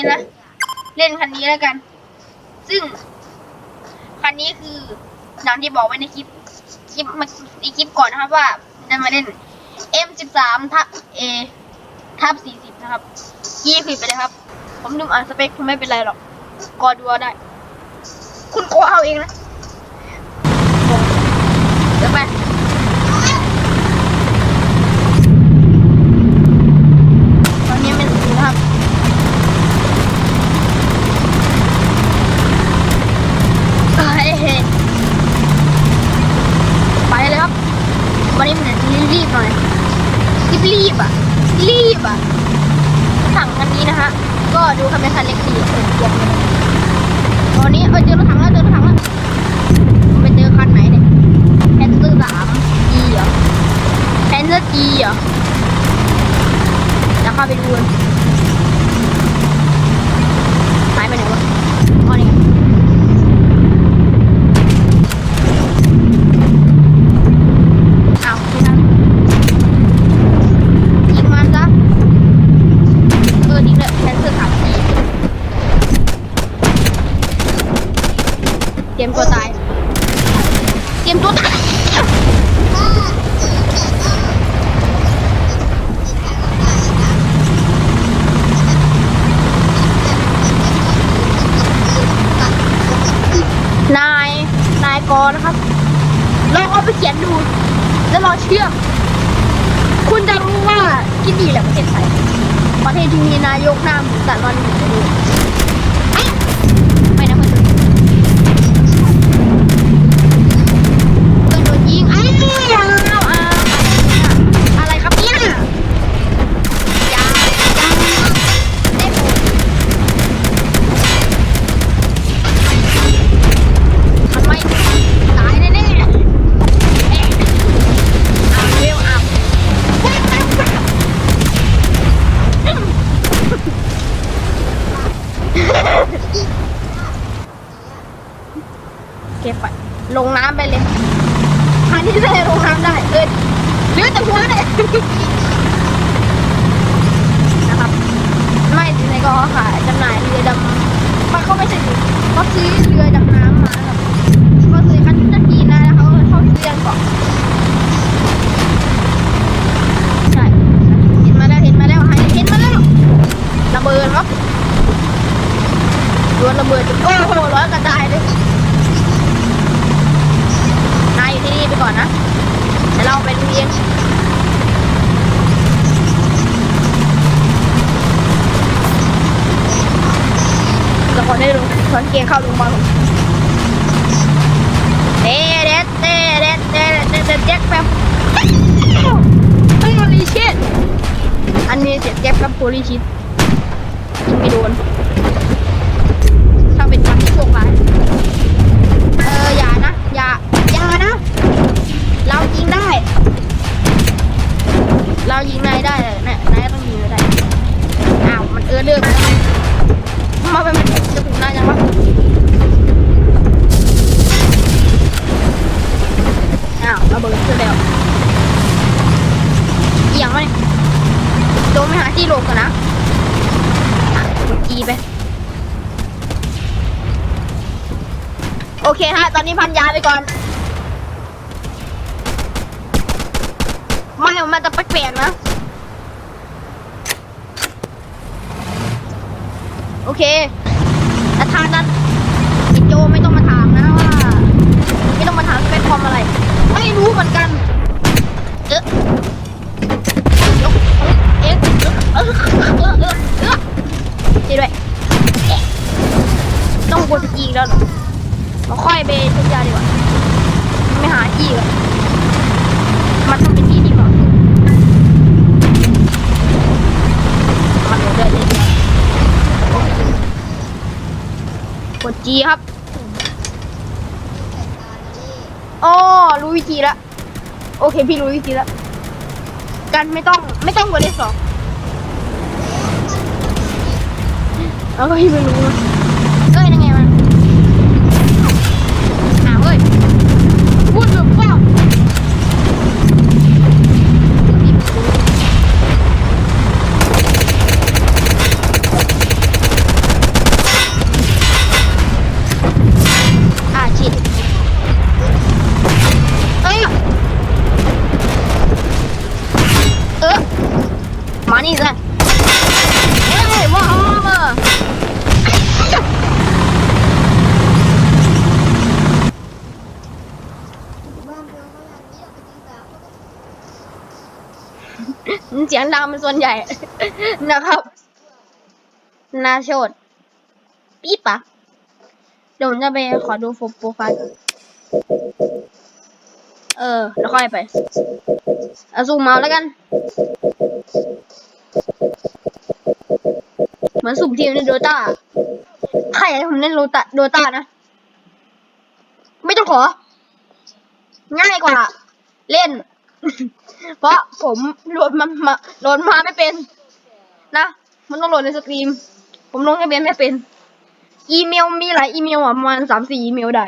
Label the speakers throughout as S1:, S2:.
S1: นี้นะ เล่นคันนี้แล้วกัน ซึ่ง คันนี้คืออย่างที่บอกไว้ในคลิป คลิปมาในคลิปก่อนนะครับว่าจะมาเล่น M13 ทับ A ทับ40 นะครับยี่ผิดไปเลยครับ ผมลืมอ่านสเปคไม่เป็นไรหรอก กอดูได้ คุณกเอาเองนะเดี๋ยวไป ตอนนี้เป็นสีนะครับ เฮ้ยไปเลยครับ วันนี้มันจะรีบๆหน่อย รีบรีบๆ อะ รีบอะสั่งคันนี้นะคะ ก็ดูคันเป็นคันเล็กดีเออเกียบเลยตอนนี้เออเจอรถถังแล้วเจอรถถังแล้วไปเจอคันไหนเนี่ยแพนเซอร์สามจีเหรอแพนเซอร์จีเหรอแล้วเข้าไปดู Bao. เข้าโงพาเตะเตะเตะเตะเตะดเด็ดจ็คแป๊บเฮ้ยโอลิชิตอันนี้เจ็บแจ็คแป๊บโอลิชิตไม่โดนถ้าเป็นวันโชคร้ายเอออย่านะอย่าอย่านะ เรายิงได้ เรายิงนายได้เนี่ยนายต้องยิงได้อ้าวมันเออเรื่องมาเป็นมันจะถูกนายยังไง ระเบิดขึ้นแล้วเอียงวะเนี่ยโดนไปหาที่หลบก่อนนะกดอีไป โอเคฮะ ตอนนี้พันยาไปก่อน ไม่มันจะแปลกๆนะ โอเคแต่ทางนั้นโจไม่ต้องมาถามนะว่า ไม่ต้องมาถามเปคคอมอะ ไม่รู้เหมือนกัน เอ๊ะยกเอ๊ะเออเออเออเออเออช่วยด้วยต้องกดจีแล้วเหรอมาค่อยไปทุกยาดีกว่าไม่หาจีกันมันต้องเป็นที่ที่เหมามันเหลือเดือนเลยกดจีครับ อ๋อรู้วิธีละ โอเค พี่รู้วิธีละ กันไม่ต้องไม่ต้องกดเลขสองเอาก็ยังไม่รู้นะ เสียงดังเป็นส่วนใหญ่ นะครับ นาโชดปี๊ปะเดี๋ยวผมจะไปขอดูโฟล์ไฟล์เออ แล้วค่อยไปอาซูมเมาแล้วกัน เหมือนสุ่มทีมในโดตาใครให้ผมเล่นโดตาโดตานะ ไม่ต้องขอ ง่ายกว่า เล่น เพราะผมโหลดมามาโหลดมาไม่เป็น นะ มันต้องโหลดในสตรีม ผมลงทะเบียนไม่เป็น อีเมลมีหลายอีเมลอะประมาณสามสี่อีเมลได้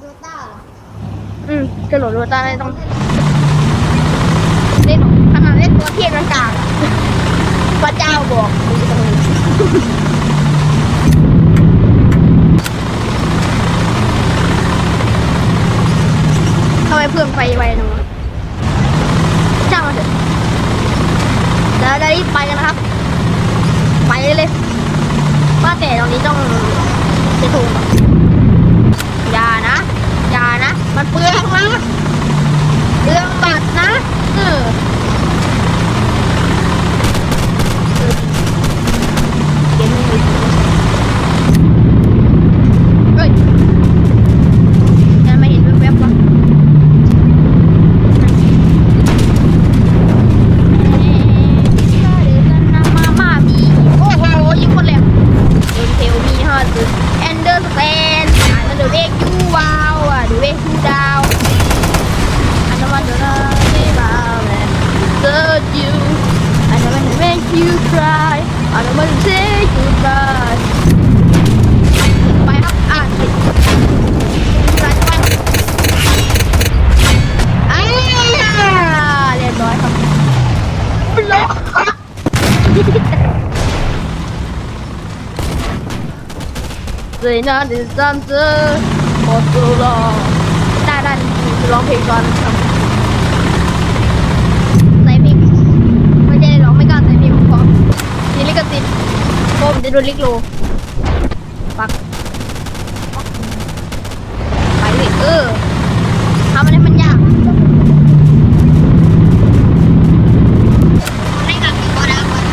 S2: โดต้าเหรอ
S1: อืมจะโหลดโดตาได้ต้อง เล่น ขนาดเล่นตัวเทียนกลางๆอะพระเจ้าบอกมึงจะต้องเล่นทำไมเพื่อนไปไวจังวะจ้างมาเถอะเดี๋ยวจะรีบไปกันนะครับ ไปเลยว่าแต่ตรงนี้ต้องจะถูกก่อนอย่านะ อย่านะ มันเปลืองนะเปลืองบัตรนะเออเออเกมไม่มีเฮ้ยยังไม่เห็นแวบๆวะมามามีโอ้โหยิงคนแหลม เอ็นเทลมีฮอตแอนเดอร์สแตนอ่านมาดูเลขยูวาวอะดูเลขยูดาวอันนั้นมันเดอร์เดบาวแลนด์เจอยูอันนั้นมัน make you cry I don't want to say goodbye ไปครับ อ่านผิดอ่าเรียบร้อยครับล็อกเสียนาดิสันเซอร์ for so long ได้ได้ร้องเพลงก่อน จะโดนลิกโลปักไปเลยเออทำอะไรมันยากไม่กลับอีกก็ได้ก่อน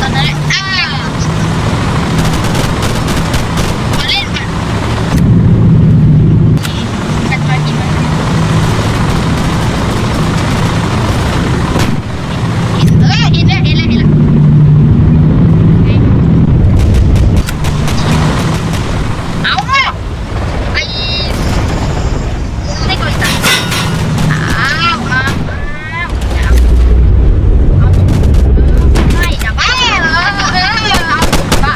S1: ตอนนั้นอ่าขอเล่นค่ะกันมากี่วันเห็นเออเห็นแล้วเห็นแล้วเห็นแล้วเอาอะไอ้ไม่กดตังค์อ้าวอ้าวอ้าวเอาไม่จะบ้าเหรอเออเอาบ้า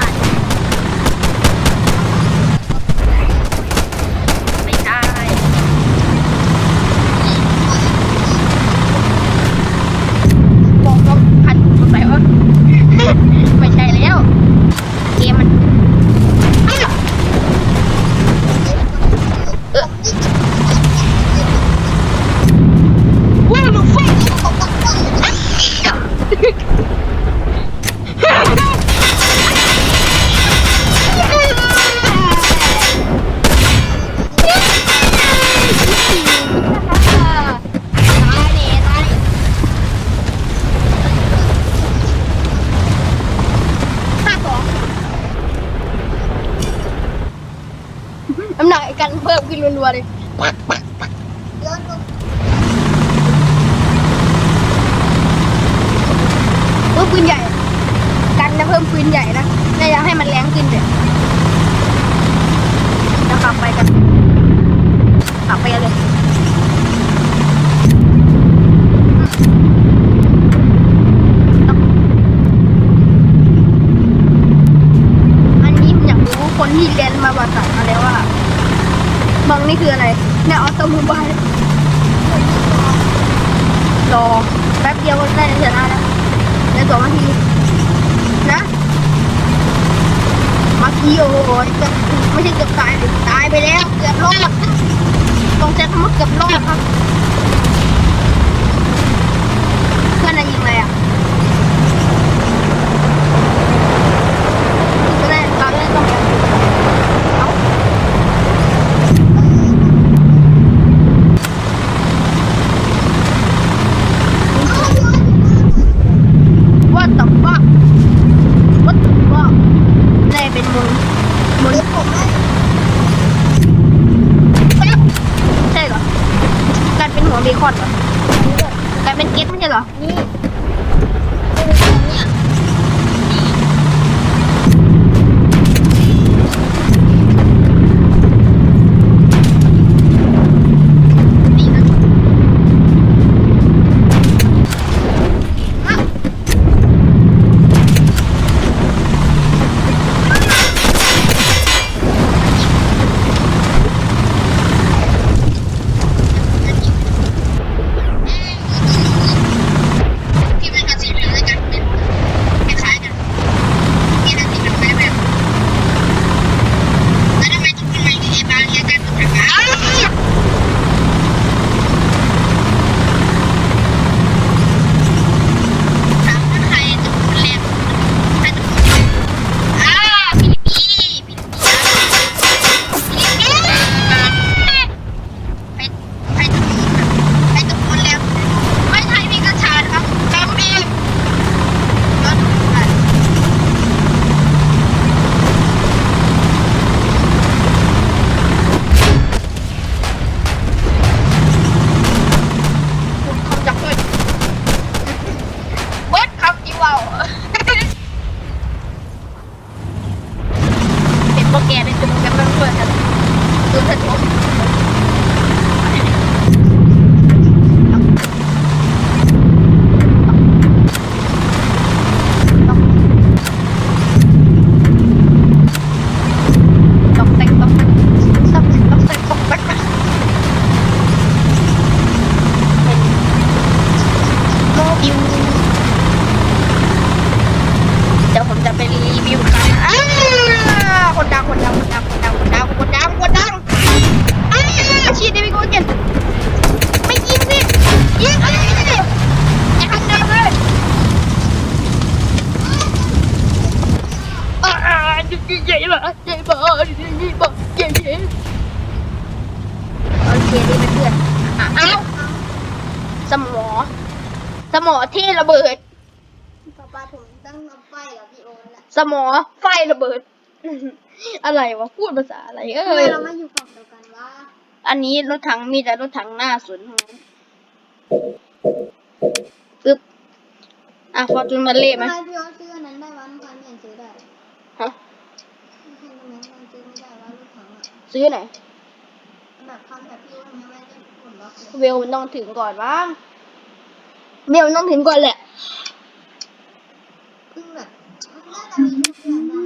S1: ไม่ได้บอกว่าพันสงสัยว่า ไม่ใช่แล้ว เกมมันอ้าวเออ What the fuck น้ำหนักไอ้กัน เพิ่มขึ้นรัวๆเลย
S2: ย้อนดู
S1: เพิ่มปืนใหญ่ กันจะเพิ่มปืนใหญ่นะน่าจะให้มันแรงขึ้นเลยจะขับไปกันขับไปกันเลยอันนี้อยากรู้คนที่เรียนมาบริษัทมาแล้วว่า บังนี่คืออะไรเนี่ยออโตโมบายรอแป๊บเดียวก็ได้ชนะแล้วในสองนาทีนะมาทีโอ้โหเกือไม่ใช่เกือบตายตายไปแล้วเกือบรอดต้องใช้คำว่าเกือบรอดครับเพื่อนอะไรยิงอะไรอะ ระเบิดป้าป้าผม
S2: ตั้งรถไฟกับพี่โอ๊ตแหละ
S1: สมอไฟระเบิด อะไรวะพูดภาษาอะไรเอ
S2: ทำไม
S1: อ
S2: เราไม่อยู่ฝั่งเดียวกันวะ
S1: อันนี้รถถังมีแต่รถถังหน้าสวนทั้งนั้นปึ๊บอะฟอร์จูนมาเล่ไหม
S2: ทำไมพี่โอ๊ตซื้ออันนั้นได้วะน้องพันไม่เห็นซื้อได้
S1: ฮะ
S2: ไม่ใช่ทำไมมันซื้อไม่ได้วะรถถังอะ
S1: ซื้อไหน
S2: แบบทำแบบพี่โอ๊ตยังไม่ได้ผลล็อกเลย
S1: เวลมันต้องถึงก่อนบ้าง เวลมันต้องถึงก่อนแหละ
S2: เอย่างได้นะ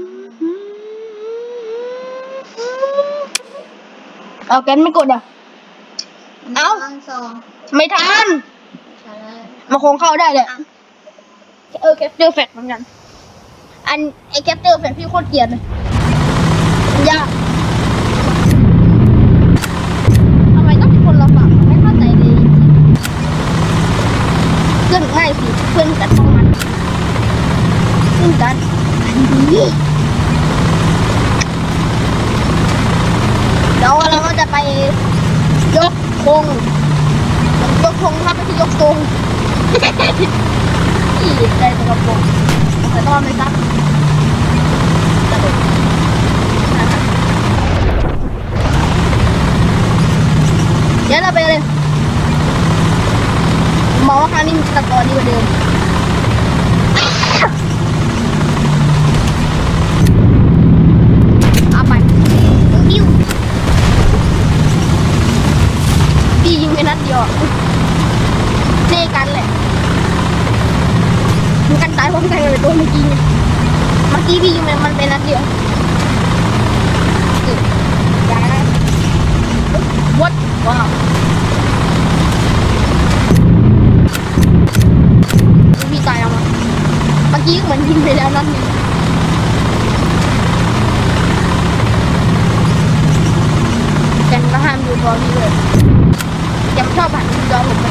S1: เอาแกนไม่กดอะ เอาไม่ทัน มาคงเข้าได้เลยเออแคปเจอร์แฟกเหมือนกัน อันไอแคปเจอร์แฟกพี่โคตรเกลียดเลยยากทำไมต้องเป็นคนละฝั่งไม่เข้าใจเลยเพื่อนง่ายสิเพื่อนกันต้องมันเพื่อนกันอันนี้เดี๋ยวเราก็จะไปยกธงยกธงครับไม่ใช่ยกธง อีกได้สกปรกขอโทษไหมครับตลกนะครับเดี๋ยวเราไปเลยมองว่าครั้งนี้ตะกอนดีกว่าเดิมเอาไปดิ้วพี่ยิงไปนัดเดียวอะเน่กันแหละ มันกันตายพร้อมกันเลยตัวเมื่อกี้เนี่ย เมื่อกี้พี่ยิงมันมันเป็นนัดเดียวย้ายได้วัดว้าวพี่ตายแล้วมั้งเมื่อกี้เหมือนยิงไปแล้วนัดหนึงกันก็ห้ามดูบอลพี่เลยแกมชอบหันจอผมไป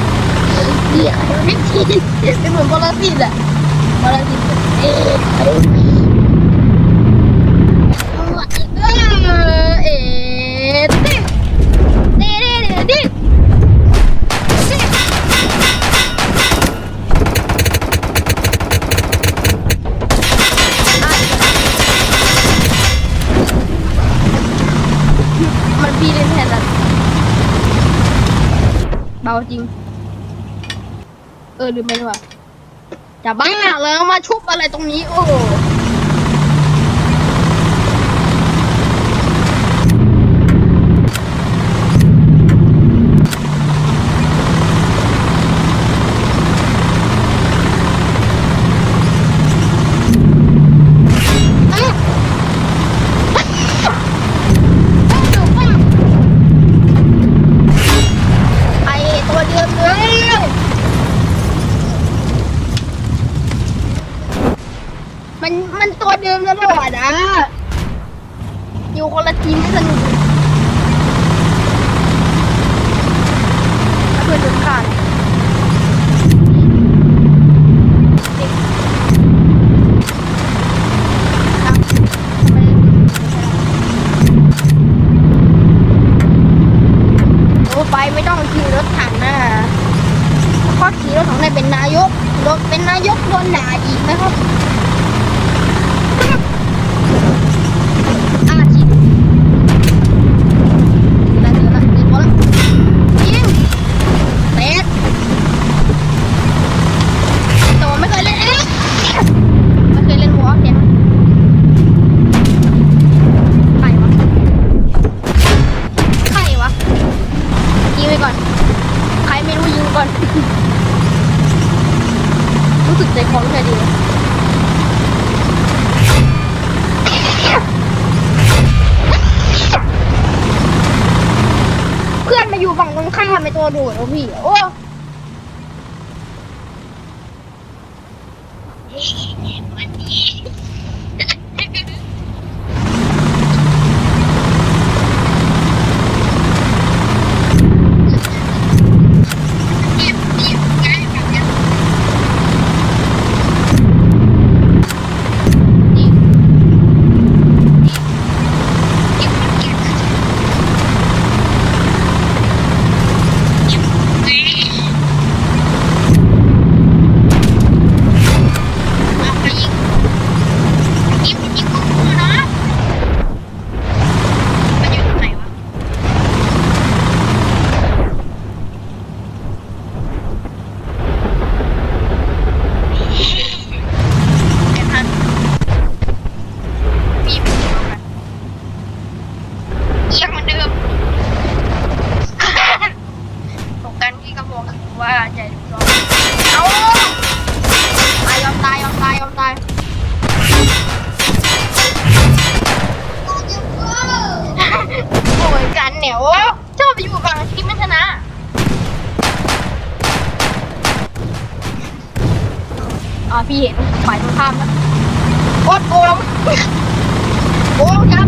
S1: เหี้ยไม่ทีเป็นเหมือนบอลสีแหละบอลสีเอ๊ะเอ๊ะ เออลืมไปเลยว่ะจะบ้าแล้วมาชุบอะไรตรงนี้ โอ้ะไอตัวเดิมเลย มันมันตัวเดิมตลอดอะ อยู่คนละทีมไม่สนุกถ้าเพื่อนโดนขาดเด็กอะทำไมโอ้ ไปไม่ต้องขี่รถถังนะเพราะขี่รถถังได้เป็นนายกรถเป็นนายกโดนด่าอีกนะครับ รู้สึกใจคอไม่ค่อยดีเลยเพื่อนมาอยู่ฝั่งตรงข้ามไอตัวโดดโอ้พี่ โอ้เอียงเหมือนเดิม ตกกันพี่ก็บอกว่าใจร้อนเอาตายยอมตายยอมตายยอมตาย โอ้ยกัน เนี่ยโอ้ชอบอยู่ฝั่งทีมไม่ชนะอ่าพี่เห็นฝ่ายตรงข้ามแล้วโอ๊ตโกงโกงยับ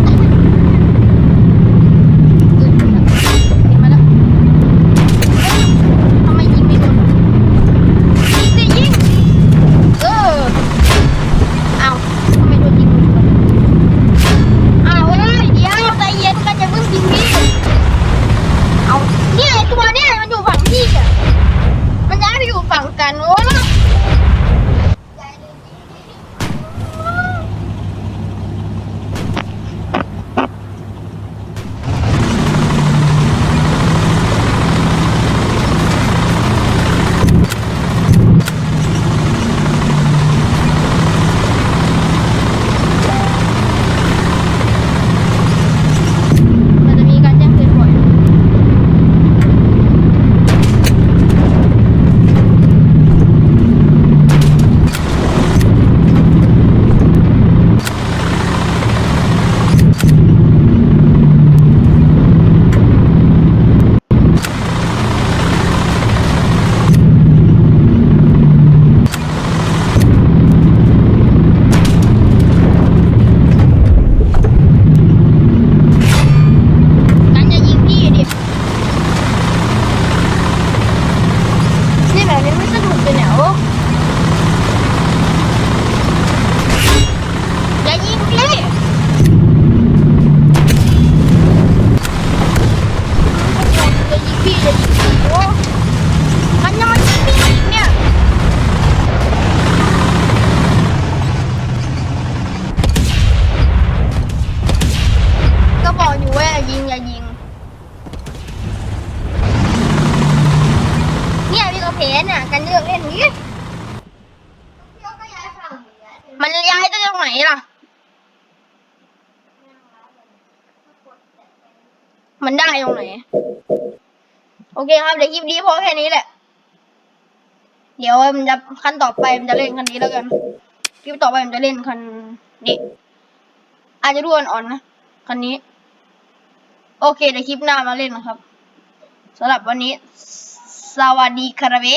S1: มันได้ตรงไหน โอเคครับ เดี๋ยวคลิปนี้พอแค่นี้แหละ เดี๋ยวมันจะขั้นต่อไปมันจะเล่นคันนี้แล้วกัน คลิปต่อไปมันจะเล่นคันนี้ อาจจะดูอ่อนนะคันนี้ โอเคเดี๋ยวคลิปหน้ามาเล่นนะครับสำหรับวันนี้ สวัสดีครับเบ